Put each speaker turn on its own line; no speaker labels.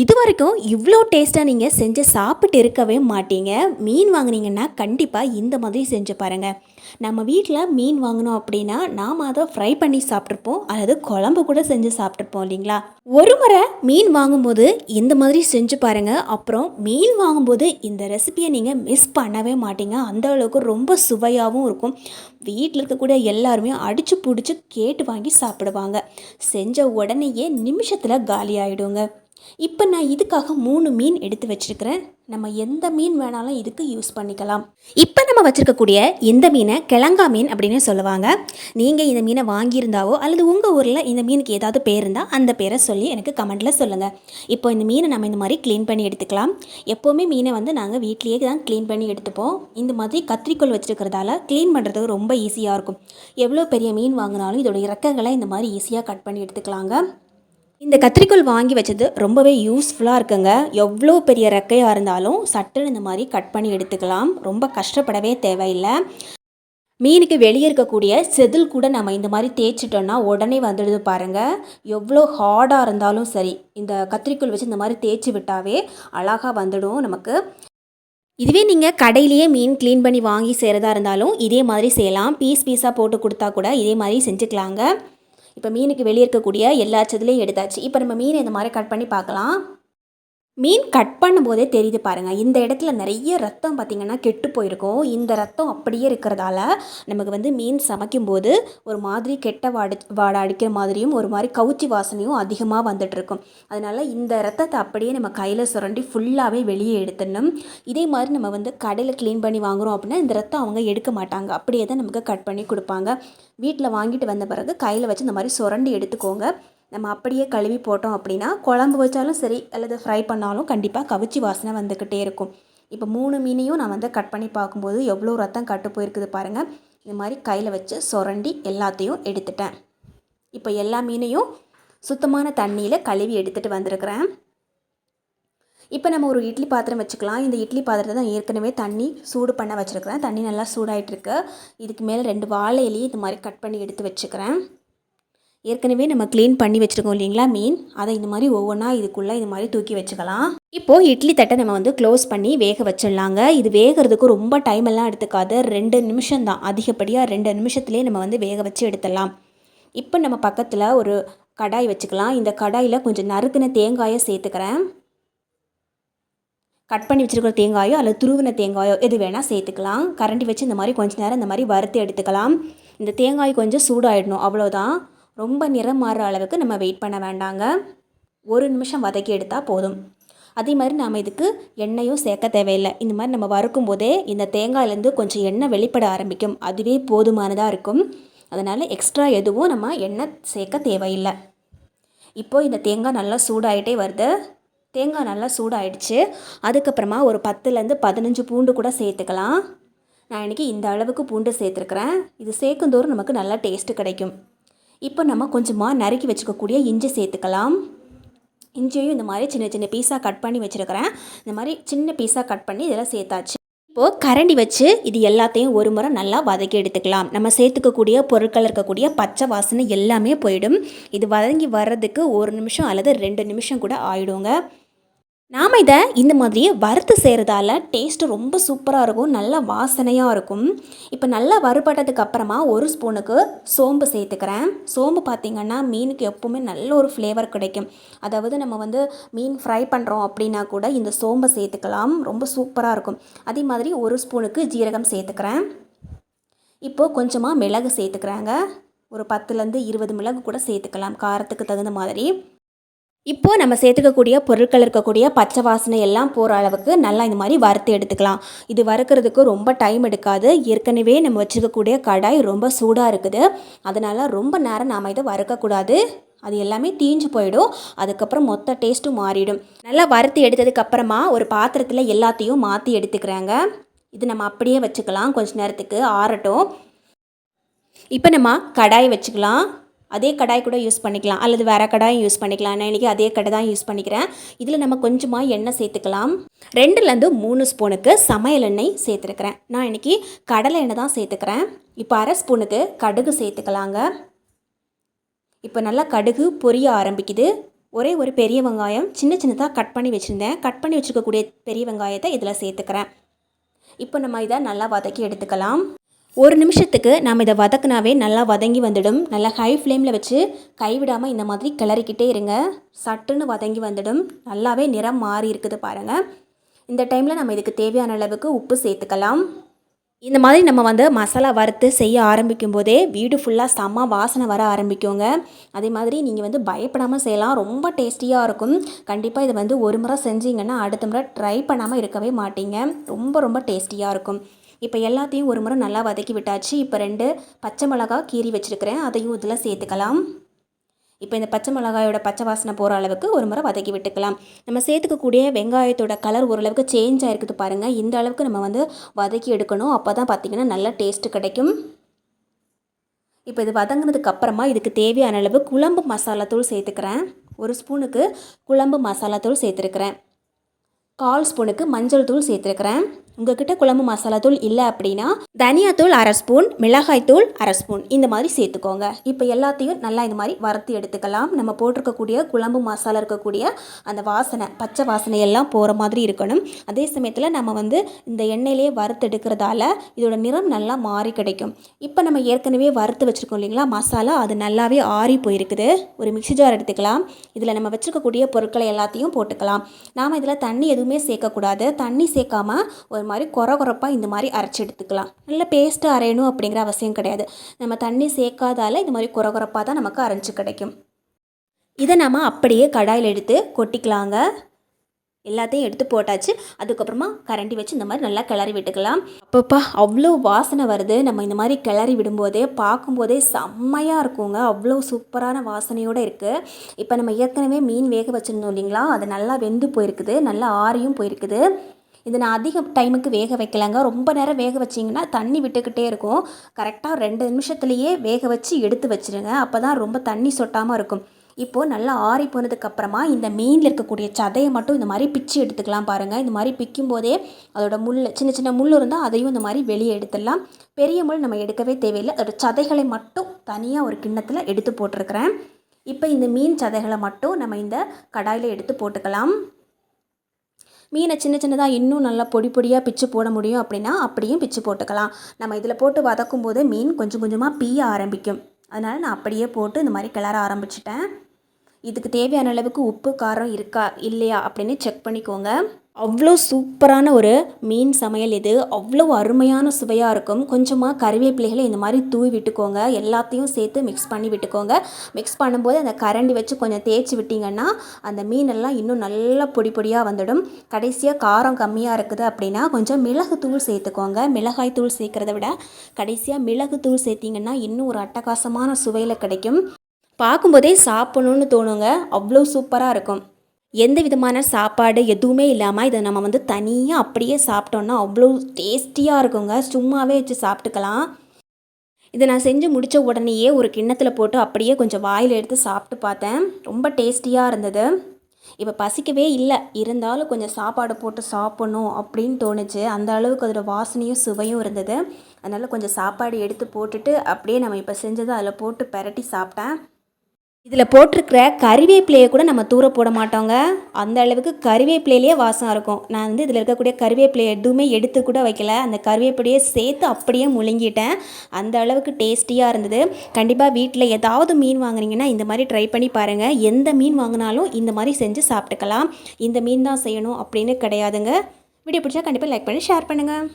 இது வரைக்கும் இவ்வளோ டேஸ்ட்டாக நீங்கள் செஞ்சு சாப்பிட்டு இருக்கவே மாட்டீங்க. மீன் வாங்குனீங்கன்னா கண்டிப்பாக இந்த மாதிரி செஞ்சு பாருங்கள் நம்ம வீட்டில் மீன் வாங்கினோம் அப்படின்னா நாம் அதை ஃப்ரை பண்ணி சாப்பிட்ருப்போம் அல்லது குழம்பு கூட செஞ்சு சாப்பிட்ருப்போம் இல்லைங்களா? ஒரு முறை மீன் வாங்கும்போது இந்த மாதிரி செஞ்சு பாருங்கள் அப்புறம் மீன் வாங்கும்போது இந்த ரெசிபியை நீங்கள் மிஸ் பண்ணவே மாட்டீங்க. அந்த அளவுக்கு ரொம்ப சுவையாகவும் இருக்கும். வீட்டில் இருக்கக்கூடிய எல்லாருமே அடித்து பிடிச்சி கேட்டு வாங்கி சாப்பிடுவாங்க. செஞ்ச உடனேயே நிமிஷத்தில் காலி ஆகிடுங்க இப்போ நான் இதுக்காக மூணு மீன் எடுத்து வச்சுருக்கிறேன். நம்ம எந்த மீன் வேணாலும் இதுக்கு யூஸ் பண்ணிக்கலாம். இப்போ நம்ம வச்சுருக்கக்கூடிய இந்த மீனை கிழங்கா மீன் அப்படின்னு சொல்லுவாங்க. நீங்கள் இந்த மீனை வாங்கியிருந்தாவோ அல்லது உங்கள் ஊரில் இந்த மீனுக்கு ஏதாவது பேர் இருந்தால் அந்த பேரை சொல்லி எனக்கு கமெண்ட்டில் சொல்லுங்கள் இப்போ இந்த மீனை நம்ம இந்த மாதிரி க்ளீன் பண்ணி எடுத்துக்கலாம். எப்போவுமே மீனை வந்து நாங்கள் வீட்லேயே தான் க்ளீன் பண்ணி எடுத்துப்போம். இந்த மாதிரி கத்திரிக்கோல் வச்சுருக்கிறதால க்ளீன் பண்ணுறதுக்கு ரொம்ப ஈஸியாக இருக்கும். எவ்வளோ பெரிய மீன் வாங்கினாலும் இதோட இறக்கங்களை இந்த மாதிரி ஈஸியாக கட் பண்ணி எடுத்துக்கலாங்க. இந்த கத்திரிக்கோல் வாங்கி வச்சது ரொம்பவே யூஸ்ஃபுல்லாக இருக்குங்க. எவ்வளோ பெரிய ரெக்கையாக இருந்தாலும் சட்டுன்னு இந்த மாதிரி கட் பண்ணி எடுத்துக்கலாம். ரொம்ப கஷ்டப்படவே தேவையில்லை. மீனுக்கு வெளியே இருக்கக்கூடிய செதில் கூட நம்ம இந்த மாதிரி தேய்ச்சிட்டோன்னா உடனே வந்துடுது பாருங்கள் எவ்வளோ ஹார்டாக இருந்தாலும் சரி இந்த கத்திரிக்கோல் வச்சு இந்த மாதிரி தேய்ச்சி விட்டாவே அழகாக வந்துடும் நமக்கு. இதுவே நீங்கள் கடையிலேயே மீன் க்ளீன் பண்ணி வாங்கி செய்கிறதா இருந்தாலும் இதே மாதிரி செய்யலாம். பீஸ் பீஸாக போட்டு கொடுத்தா கூட இதே மாதிரி செஞ்சுக்கலாங்க. இப்போ மீனுக்கு வெளியே இருக்கக்கூடிய எல்லா சதுலையும் எடுத்தாச்சு. இப்போ நம்ம மீனை இந்த மாதிரி கட் பண்ணி பார்க்கலாம். மீன் கட் பண்ணும்போதே தெரியுது பாருங்கள் இந்த இடத்துல நிறைய ரத்தம் பார்த்திங்கன்னா கெட்டு போயிருக்கும். இந்த ரத்தம் அப்படியே இருக்கிறதால நமக்கு வந்து மீன் சமைக்கும்போது ஒரு மாதிரி கெட்ட வாடு வாடை அடிக்கிற மாதிரியும் ஒரு மாதிரி கவுச்சி வாசனையும் அதிகமாக வந்துட்டுருக்கும். அதனால் இந்த ரத்தத்தை அப்படியே நம்ம கையில் சுரண்டி ஃபுல்லாகவே வெளியே எடுத்துடணும். இதே மாதிரி நம்ம வந்து கடையில் க்ளீன் பண்ணி வாங்குகிறோம் அப்படின்னா இந்த ரத்தம் அவங்க எடுக்க மாட்டாங்க. அப்படியே தான் நமக்கு கட் பண்ணி கொடுப்பாங்க. வீட்டில் வாங்கிட்டு வந்த பிறகு கையில் வச்சு இந்த மாதிரி சுரண்டி எடுத்துக்கோங்க. நம்ம அப்படியே கழுவி போட்டோம் அப்படின்னா குழம்பு வச்சாலும் சரி அல்லது ஃப்ரை பண்ணாலும் கண்டிப்பாக கவிச்சி வாசனை வந்துக்கிட்டே இருக்கும். இப்போ மூணு மீனையும் நான் வந்து கட் பண்ணி பார்க்கும்போது எவ்வளோ ரத்தம் கட்டு போயிருக்குது பாருங்கள் இந்த மாதிரி கையில் வச்சு சுரண்டி எல்லாத்தையும் எடுத்துட்டேன். இப்போ எல்லா மீனையும் சுத்தமான தண்ணியில் கழுவி எடுத்துகிட்டு வந்திருக்கிறேன். இப்போ நம்ம ஒரு இட்லி பாத்திரம் வச்சுக்கலாம். இந்த இட்லி பாத்திரத்தை தான் ஏற்கனவே தண்ணி சூடு பண்ண வச்சுருக்கிறேன். தண்ணி நல்லா சூடாயிட்டிருக்கு. இதுக்கு மேலே ரெண்டு வாழை இலையும் இந்த மாதிரி கட் பண்ணி எடுத்து வச்சுக்கிறேன். ஏற்கனவே நம்ம க்ளீன் பண்ணி வச்சுருக்கோம் இல்லைங்களா மீன்? அதை இந்த மாதிரி ஒவ்வொன்றா இதுக்குள்ளே இது மாதிரி தூக்கி வச்சுக்கலாம். இப்போது இட்லி தட்டை நம்ம வந்து க்ளோஸ் பண்ணி வேக வச்சிடலாங்க. இது வேகிறதுக்கு ரொம்ப டைம் எல்லாம் எடுத்துக்காது. ரெண்டு நிமிஷம் தான். அதிகப்படியாக ரெண்டு நிமிஷத்துலேயே நம்ம வந்து வேக வச்சு எடுத்துடலாம். இப்போ நம்ம பக்கத்தில் ஒரு கடாய் வச்சுக்கலாம். இந்த கடாயில் கொஞ்சம் நறுக்கின தேங்காயை சேர்த்துக்கிறேன். கட் பண்ணி வச்சுருக்கிற தேங்காயோ அல்லது துருவின தேங்காயோ எது வேணால் சேர்த்துக்கலாம். கரண்டி வச்சு இந்த மாதிரி கொஞ்சம் நேரம் இந்த மாதிரி வறுத்து எடுத்துக்கலாம். இந்த தேங்காய் கொஞ்சம் சூடாயிடணும். அவ்வளோதான் ரொம்ப நிறம் மாறுற அளவுக்கு நம்ம வெயிட் பண்ண வேண்டாங்க. ஒரு நிமிஷம் வதக்கி எடுத்தால் போதும். அதே மாதிரி நாம் இதுக்கு எண்ணெயும் சேர்க்க தேவையில்லை. இந்த மாதிரி நம்ம வறுக்கும் போதே இந்த தேங்காயிலேருந்து கொஞ்சம் எண்ணெய் வெளிப்பட ஆரம்பிக்கும். அதுவே போதுமானதாக இருக்கும். அதனால் எக்ஸ்ட்ரா எதுவும் நம்ம எண்ணெய் சேர்க்க தேவையில்லை. இப்போது இந்த தேங்காய் நல்லா சூடாகிட்டே வருது. தேங்காய் நல்லா சூடாயிடுச்சு. அதுக்கப்புறமா ஒரு பத்துலேருந்து பதினஞ்சு பூண்டு கூட சேர்த்துக்கலாம். நான் இன்றைக்கி இந்த அளவுக்கு பூண்டு சேர்த்துருக்குறேன். இது சேர்க்குந்தோறும் நமக்கு நல்லா டேஸ்ட்டு கிடைக்கும். இப்போ நம்ம கொஞ்சமாக நறுக்கி வச்சுக்கக்கூடிய இஞ்சி சேர்த்துக்கலாம். இஞ்சியையும் இந்த மாதிரி சின்ன சின்ன பீஸாக கட் பண்ணி வச்சுருக்கிறேன். இந்த மாதிரி சின்ன பீஸாக கட் பண்ணி இதெல்லாம் சேர்த்தாச்சு. இப்போது கரண்டி வச்சு இது எல்லாத்தையும் ஒரு முறை நல்லா வதக்கி எடுத்துக்கலாம். நம்ம சேர்த்துக்கக்கூடிய பொருட்கள் இருக்கக்கூடிய பச்சை வாசனை எல்லாமே போயிடும். இது வதங்கி வர்றதுக்கு ஒரு நிமிஷம் அல்லது ரெண்டு நிமிஷம் கூட ஆயிடுங்க. நாம் இதை இந்த மாதிரி வறுத்து செய்கிறதால டேஸ்ட்டு ரொம்ப சூப்பராக இருக்கும் நல்ல வாசனையாக இருக்கும். இப்போ நல்லா வறுபட்டதுக்கு அப்புறமா ஒரு ஸ்பூனுக்கு சோம்பு சேர்த்துக்கிறேன். சோம்பு பார்த்திங்கன்னா மீனுக்கு எப்போவுமே நல்ல ஒரு ஃப்ளேவர் கிடைக்கும். அதாவது நம்ம வந்து மீன் ஃப்ரை பண்ணுறோம் அப்படின்னா கூட இந்த சோம்பை சேர்த்துக்கலாம் ரொம்ப சூப்பராக இருக்கும். அதே மாதிரி ஒரு ஸ்பூனுக்கு ஜீரகம் சேர்த்துக்கிறேன். இப்போது கொஞ்சமாக மிளகு சேர்த்துக்கிறாங்க. ஒரு பத்துலேருந்து இருபது மிளகு கூட சேர்த்துக்கலாம் காரத்துக்கு தகுந்த மாதிரி. இப்போது நம்ம சேர்த்துக்கக்கூடிய பொருட்கள் இருக்கக்கூடிய பச்சை வாசனை எல்லாம் போகிற அளவுக்கு நல்லா இந்த மாதிரி வறுத்து எடுத்துக்கலாம். இது வறுக்கிறதுக்கு ரொம்ப டைம் எடுக்காது. ஏற்கனவே நம்ம வச்சுருக்கக்கூடிய கடாய் ரொம்ப சூடாக இருக்குது. அதனால் ரொம்ப நேரம் நாம் இதை வறுக்கக்கூடாது. அது எல்லாமே தீஞ்சு போயிடும். அதுக்கப்புறம் மொத்த டேஸ்ட்டும் மாறிடும். நல்லா வறுத்து எடுத்ததுக்கப்புறமா ஒரு பாத்திரத்தில் எல்லாத்தையும் மாற்றி எடுத்துக்கிறாங்க. இது நம்ம அப்படியே வச்சுக்கலாம். கொஞ்ச நேரத்துக்கு ஆறட்டும். இப்போ நம்ம கடாய் வச்சுக்கலாம். அதே கடாய் கூட யூஸ் பண்ணிக்கலாம். அல்லது வேறு கடாயும் யூஸ் பண்ணிக்கலாம். நான் இன்றைக்கி அதே கடை தான் யூஸ் பண்ணிக்கிறேன். இதில் நம்ம கொஞ்சமாக எண்ணெய் சேர்த்துக்கலாம். ரெண்டுலேருந்து மூணு ஸ்பூனுக்கு சமையல் எண்ணெய் சேர்த்துருக்கிறேன். நான் இன்றைக்கி கடலை எண்ணெய் தான் சேர்த்துக்கிறேன். இப்போ அரை ஸ்பூனுக்கு கடுகு சேர்த்துக்கலாங்க. இப்போ நல்லா கடுகு பொரிய ஆரம்பிக்குது. ஒரே ஒரு பெரிய வெங்காயம் சின்ன சின்னதாக கட் பண்ணி வச்சுருந்தேன். கட் பண்ணி வச்சுருக்கக்கூடிய பெரிய வெங்காயத்தை இதில் சேர்த்துக்கிறேன். இப்போ நம்ம இதை நல்லா வதக்கி எடுத்துக்கலாம். ஒரு நிமிஷத்துக்கு நாம் இதை வதக்குனாவே நல்லா வதங்கி வந்துடும். நல்லா ஹை ஃப்ளேமில் வச்சு கைவிடாமல் இந்த மாதிரி கிளறிக்கிட்டே இருங்க. சட்டுன்னு வதங்கி வந்துடும். நல்லாவே நிறம் மாறி இருக்குது பாருங்கள் இந்த டைமில் நம்ம இதுக்கு தேவையான அளவுக்கு உப்பு சேர்த்துக்கலாம். இந்த மாதிரி நம்ம வந்து மசாலா வறுத்து செய்ய ஆரம்பிக்கும் போதே வீடு ஃபுல்லாக செம்ம வாசனை வர ஆரம்பிக்குங்க. அதே மாதிரி நீங்கள் வந்து பயப்படாமல் செய்யலாம். ரொம்ப டேஸ்டியாக இருக்கும். கண்டிப்பாக இதை வந்து ஒரு முறை செஞ்சீங்கன்னா அடுத்த முறை ட்ரை பண்ணாமல் இருக்கவே மாட்டீங்க. ரொம்ப ரொம்ப டேஸ்டியாக இருக்கும். இப்போ எல்லாத்தையும் ஒரு முறை நல்லா வதக்கி விட்டாச்சு. இப்போ ரெண்டு பச்சை மிளகா கீறி வச்சுருக்கிறேன். அதையும் இதில் சேர்த்துக்கலாம். இப்போ இந்த பச்சை மிளகாயோட பச்சை வாசனை போகிற அளவுக்கு ஒரு முறை வதக்கி விட்டுக்கலாம். நம்ம சேர்த்துக்கக்கூடிய வெங்காயத்தோட கலர் ஓரளவுக்கு சேஞ்ச் ஆகிருக்குது பாருங்கள் இந்த அளவுக்கு நம்ம வந்து வதக்கி எடுக்கணும். அப்போ தான் பார்த்திங்கன்னா நல்ல டேஸ்ட்டு கிடைக்கும். இப்போ இது வதங்கினதுக்கு அப்புறமா இதுக்கு தேவையான அளவு குழம்பு மசாலாத்தூள் சேர்த்துக்கிறேன். ஒரு ஸ்பூனுக்கு குழம்பு மசாலாத்தூள் சேர்த்துருக்கிறேன். கால் ஸ்பூனுக்கு மஞ்சள் தூள் சேர்த்துருக்கிறேன். உங்ககிட்ட குழம்பு மசாலா தூள் இல்லை அப்படின்னா தனியாத்தூள் அரை ஸ்பூன் மிளகாய் தூள் அரை ஸ்பூன். இந்த மாதிரி சேர்த்துக்கோங்க. இப்போ எல்லாத்தையும் நல்லா இந்த மாதிரி வறுத்து எடுத்துக்கலாம். நம்ம போட்டிருக்கக்கூடிய குழம்பு மசாலா இருக்கக்கூடிய அந்த வாசனை பச்சை வாசனை எல்லாம் போகிற மாதிரி இருக்கணும். அதே சமயத்தில் நம்ம வந்து இந்த எண்ணெயிலே வறுத்து எடுக்கிறதால இதோட நிறம் நல்லா மாறி கிடைக்கும். இப்போ நம்ம ஏற்கனவே வறுத்து வச்சுருக்கோம் இல்லைங்களா மசாலா? அது நல்லாவே ஆறி போயிருக்குது. ஒரு மிக்சி ஜார் எடுத்துக்கலாம். இதில் நம்ம வச்சுருக்கக்கூடிய பொருட்களை எல்லாத்தையும் போட்டுக்கலாம். நாம் இதில் தண்ணி எதுவுமே சேர்க்கக்கூடாது. தண்ணி சேர்க்காமல் ஒரு மாதிரி குற குறப்பாக இந்த மாதிரி அரைச்சி எடுத்துக்கலாம். நல்ல பேஸ்ட்டு அரையணும் அப்படிங்கிற அவசியம் கிடையாது. நம்ம தண்ணி சேர்க்காதால இந்த மாதிரி குற குறப்பாக தான் நமக்கு அரைச்சி கிடைக்கும். இதை நம்ம அப்படியே கடாயில் எடுத்து கொட்டிக்கலாங்க. எல்லாத்தையும் எடுத்து போட்டாச்சு. அதுக்கப்புறமா கரண்டி வச்சு இந்த மாதிரி நல்லா கிளறி விட்டுக்கலாம். அப்பப்பா அவ்வளோ வாசனை வருது. நம்ம இந்த மாதிரி கிளறி விடும்போதே பார்க்கும்போதே செம்மையாக இருக்குங்க. அவ்வளோ சூப்பரான வாசனையோடு இருக்குது இப்போ நம்ம ஏற்கனவே மீன் வேக வச்சுருந்தோம் இல்லைங்களா? அது நல்லா வெந்து போயிருக்குது. நல்லா ஆறியும் போயிருக்குது. இது நான் அதிக டைமுக்கு வேக வைக்கலைங்க. ரொம்ப நேரம் வேக வச்சிங்கன்னா தண்ணி விட்டுக்கிட்டே இருக்கும். கரெக்டாக ரெண்டு நிமிஷத்துலேயே வேக வச்சு எடுத்து வச்சுருங்க. அப்போ தான் ரொம்ப தண்ணி சொட்டாமல் இருக்கும். இப்போது நல்லா ஆறி போனதுக்கப்புறமா இந்த மீனில் இருக்கக்கூடிய சதையை மட்டும் இந்த மாதிரி பிச்சு எடுத்துக்கலாம் பாருங்கள் இந்த மாதிரி பிக்கும் போதே அதோட முள் சின்ன சின்ன முள் இருந்தால் அதையும் இந்த மாதிரி வெளியே எடுத்துடலாம். பெரிய முள் நம்ம எடுக்கவே தேவையில்லை. அதோட சதைகளை மட்டும் தனியாக ஒரு கிண்ணத்தில் எடுத்து போட்டிருக்கிறேன். இப்போ இந்த மீன் சதைகளை மட்டும் நம்ம இந்த கடாயில் எடுத்து போட்டுக்கலாம். மீனை சின்ன சின்னதாக இன்னும் நல்லா பொடி பொடியாக பிச்சு போட முடியும் அப்படின்னா அப்படியும் பிச்சு போட்டுக்கலாம். நம்ம இதில் போட்டு வதக்கும் போது மீன் கொஞ்சம் கொஞ்சமாக பீய ஆரம்பிக்கும். அதனால் நான் அப்படியே போட்டு இந்த மாதிரி கிளற ஆரம்பிச்சிட்டேன். இதுக்கு தேவையான அளவுக்கு உப்பு காரம் இருக்கா இல்லையா அப்படின்னு செக் பண்ணிக்கோங்க. அவ்வளோ சூப்பரான ஒரு மீன் சமையல் இது. அவ்வளோ அருமையான சுவையாக இருக்கும். கொஞ்சமாக கறிவேப்பிலைகளை இந்த மாதிரி தூவி விட்டுக்கோங்க. எல்லாத்தையும் சேர்த்து மிக்ஸ் பண்ணி விட்டுக்கோங்க. மிக்ஸ் பண்ணும்போது அந்த கரண்டி வச்சு கொஞ்சம் தேய்ச்சி விட்டிங்கன்னா அந்த மீனெல்லாம் இன்னும் நல்லா பொடி பொடியாக வந்துடும். கடைசியாக காரம் கம்மியாக இருக்குது அப்படின்னா கொஞ்சம் மிளகுத்தூள் சேர்த்துக்கோங்க. மிளகாய் தூள் சேர்க்குறத விட கடைசியாக மிளகுத்தூள் சேர்த்திங்கன்னா இன்னும் ஒரு அட்டகாசமான சுவையில் கிடைக்கும். பார்க்கும்போதே சாப்பிட்ணுன்னு தோணுங்க. அவ்வளோ சூப்பராக இருக்கும். எந்த விதமான சாப்பாடு எதுவுமே இல்லாமல் இதை நம்ம வந்து தனியாக அப்படியே சாப்பிட்டோன்னா அவ்வளோ டேஸ்டியாக இருக்குங்க. சும்மாவே வச்சு சாப்பிட்டுக்கலாம். இதை நான் செஞ்சு முடித்த உடனேயே ஒரு கிண்ணத்தில் போட்டு அப்படியே கொஞ்சம் வாயில் எடுத்து சாப்பிட்டு பார்த்தேன். ரொம்ப டேஸ்டியாக இருந்தது. இப்போ பசிக்கவே இல்லை. இருந்தாலும் கொஞ்சம் சாப்பாடு போட்டு சாப்பிட்ணும் அப்படின்னு தோணுச்சு. அந்த அளவுக்கு அதோட வாசனையும் சுவையும் இருந்தது. அதனால் கொஞ்சம் சாப்பாடு எடுத்து போட்டுட்டு அப்படியே நம்ம இப்போ செஞ்சதை அதில் போட்டு பரட்டி சாப்பிட்டேன். இதில் போட்டிருக்கிற கறிவேப்பிலையை கூட நம்ம தூர போட மாட்டோங்க. அந்த அளவுக்கு கறிவேப்பிலையிலேயே வாசம் இருக்கும். நான் வந்து இதில் இருக்கக்கூடிய கறிவேப்பிலையை எதுவுமே எடுத்து கூட வைக்கல. அந்த கறிவேப்பிலையை சேர்த்து அப்படியே முழுங்கிட்டேன். அந்த அளவுக்கு டேஸ்டியாக இருந்தது. கண்டிப்பாக வீட்டில் ஏதாவது மீன் வாங்குனீங்கன்னா இந்த மாதிரி ட்ரை பண்ணி பாருங்கள் எந்த மீன் வாங்கினாலும் இந்த மாதிரி செஞ்சு சாப்பிட்டுக்கலாம். இந்த மீன் தான் செய்யணும் அப்படின்னு கிடையாதுங்க. வீடியோ பிடிச்சா கண்டிப்பாக லைக் பண்ணி ஷேர் பண்ணுங்கள்